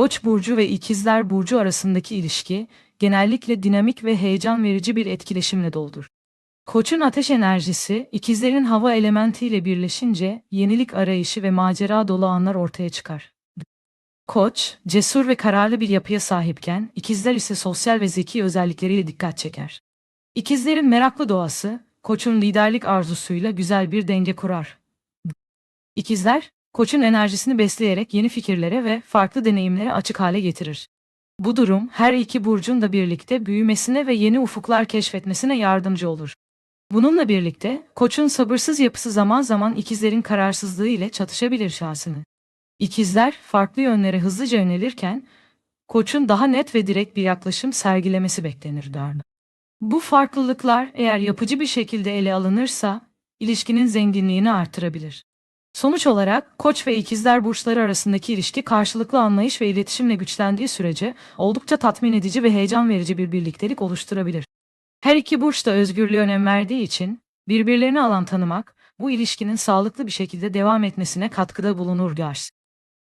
Koç burcu ve ikizler burcu arasındaki ilişki genellikle dinamik ve heyecan verici bir etkileşimle doludur. Koç'un ateş enerjisi, ikizlerin hava elementiyle birleşince yenilik arayışı ve macera dolu anlar ortaya çıkar. Koç, cesur ve kararlı bir yapıya sahipken, ikizler ise sosyal ve zeki özellikleriyle dikkat çeker. İkizlerin meraklı doğası, Koç'un liderlik arzusuyla güzel bir denge kurar. İkizler, Koç'un enerjisini besleyerek yeni fikirlere ve farklı deneyimlere açık hale getirir. Bu durum her iki burcun da birlikte büyümesine ve yeni ufuklar keşfetmesine yardımcı olur. Bununla birlikte Koç'un sabırsız yapısı zaman zaman ikizlerin kararsızlığı ile çatışabilir şahsını. İkizler farklı yönlere hızlıca yönelirken Koç'un daha net ve direkt bir yaklaşım sergilemesi beklenir derdi. Bu farklılıklar eğer yapıcı bir şekilde ele alınırsa ilişkinin zenginliğini artırabilir. Sonuç olarak Koç ve İkizler burçları arasındaki ilişki karşılıklı anlayış ve iletişimle güçlendiği sürece oldukça tatmin edici ve heyecan verici bir birliktelik oluşturabilir. Her iki burç da özgürlüğe önem verdiği için birbirlerini alan tanımak bu ilişkinin sağlıklı bir şekilde devam etmesine katkıda bulunur dersin.